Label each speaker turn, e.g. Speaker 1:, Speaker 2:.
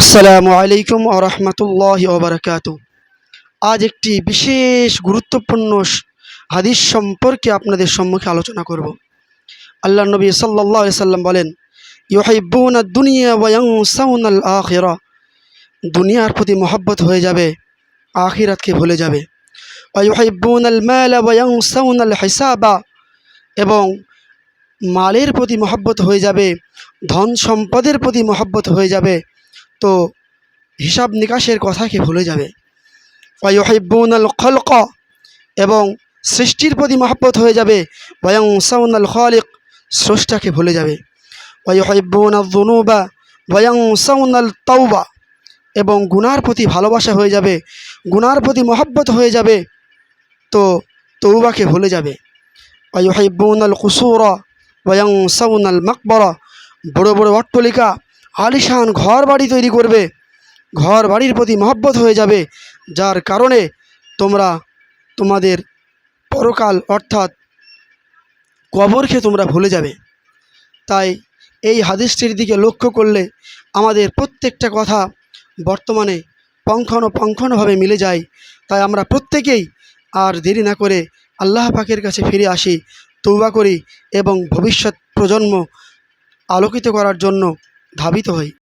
Speaker 1: আসসালামু আলাইকুম ও রহমতুল্লাহ ওবরাকাত আজ একটি বিশেষ গুরুত্বপূর্ণ হাদিস সম্পর্কে আপনাদের সম্মুখে আলোচনা করব। আল্লাহ নবী সাল্লাহ সাল্লাম বলেন ইউহাইবুন দুনিয়া আল দুনিয়ার প্রতি মহব্বত হয়ে যাবে, আখিরাতকে ভুলে যাবে। ওয়াইহাইবুন আল আল হিসাবা এবং মালের প্রতি মহব্বত হয়ে যাবে, ধন সম্পদের প্রতি মহব্বত হয়ে যাবে তো হিসাব নিকাশের কথাকে ভুলে যাবে? ওয়াইহিব্বুন আল খলক এবং সৃষ্টির প্রতি মহব্বত হয়ে যাবে। ওয়াং সাউন আল খালিক স্রষ্টাকে ভুলে যাবে? ওয়াইহিব্বুন আল জুনুবা ওয়াং সাউন আল তাওবা এবং গুনার প্রতি ভালোবাসা হয়ে যাবে। গুনার প্রতি মহব্বত হয়ে যাবে। তো তৌবাকে ভুলে যাবে? ওয়াইহিব্বুন আল কুসুরা ওয়াং সাউন আল মাকবরা বড় বড় অট্টলিকা আলিশান ঘর বাড়ি তৈরি করবে। ঘর বাড়ির প্রতি মহব্বত হয়ে যাবে। যার কারণে তোমরা তোমাদের পরকাল অর্থাৎ কবরকে তোমরা ভুলে যাবে। তাই এই হাদিসটির দিকে লক্ষ্য করলে আমাদের প্রত্যেকটা কথা বর্তমানে পঙ্খানুপঙ্খানুভাবে মিলে যায়। তাই আমরা প্রত্যেকেই আর দেরি না করে আল্লাহ পাকের কাছে ফিরে আসি তৌবা করি এবং ভবিষ্যৎ প্রজন্ম আলোকিত করার জন্য ধাবিত হই